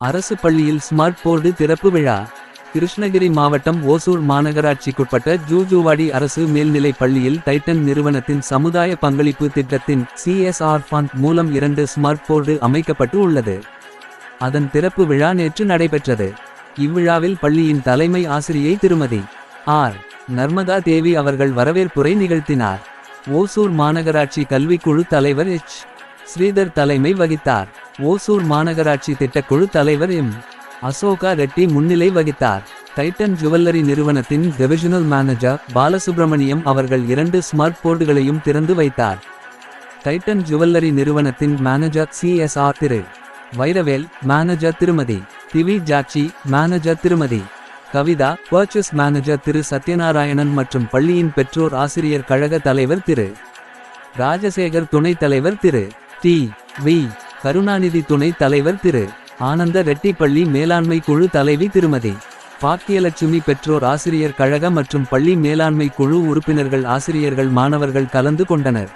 அரசு பள்ளியில் smart board திறப்பு விழா. கிருஷ்ணகிரி மாவட்டம் ஓசூர் மாநகராட்சிக்குட்பட்ட ஜூஜுவாடி அரசு மேல்நிலைப் பள்ளியில் டைட்டன் நிறுவனத்தின் சமுதாய பங்களிப்பு திட்டத்தின் சிஎஸ்ஆர் ஃபண்ட் மூலம் இரண்டு ஸ்மார்ட் போர்டு அமைக்கப்பட்டு உள்ளது. அதன் திறப்பு விழா நேற்று நடைபெற்றது. இவ்விழாவில் பள்ளியின் தலைமை ஆசிரியை திருமதி ஆர். நர்மதா தேவி அவர்கள் வரவேற்புரை நிகழ்த்தினார். ஓசூர் மாநகராட்சி கல்விக்குழு தலைவர் எச். ஸ்ரீதர் தலைமை வகித்தார். ஓசூர் மாநகராட்சி திட்டக்குழு தலைவர் எம். அசோகா ரெட்டி முன்னிலை வகித்தார். டைட்டன் ஜுவல்லரி நிறுவனத்தின் டிவிஷனல் மேனேஜர் பாலசுப்ரமணியம் அவர்கள் இரண்டு ஸ்மார்ட் போர்டுகளையும் திறந்து வைத்தார். டைட்டன் ஜுவல்லரி நிறுவனத்தின் மேனேஜர் சிஎஸ்ஆர் திரு. வைரவேல் மேனேஜர் திருமதி. திவி ஜாட்சி மேனேஜர் திருமதி. கவிதா பர்ச்சஸ் மேனேஜர் திரு சத்யநாராயணன் மற்றும் பள்ளியின் பெற்றோர் ஆசிரியர் கழக தலைவர் திரு. ராஜசேகர் துணைத் தலைவர் திரு. டி வி கருணாநிதி துணை தலைவர் திரு. ஆனந்த ரெட்டி பள்ளி மேலாண்மை குழு தலைவி திருமதி. பாக்கியலட்சுமி பெற்றோர் ஆசிரியர் கழக மற்றும் பள்ளி மேலாண்மை குழு உறுப்பினர்கள் ஆசிரியர்கள் மாணவர்கள் கலந்து கொண்டனர்.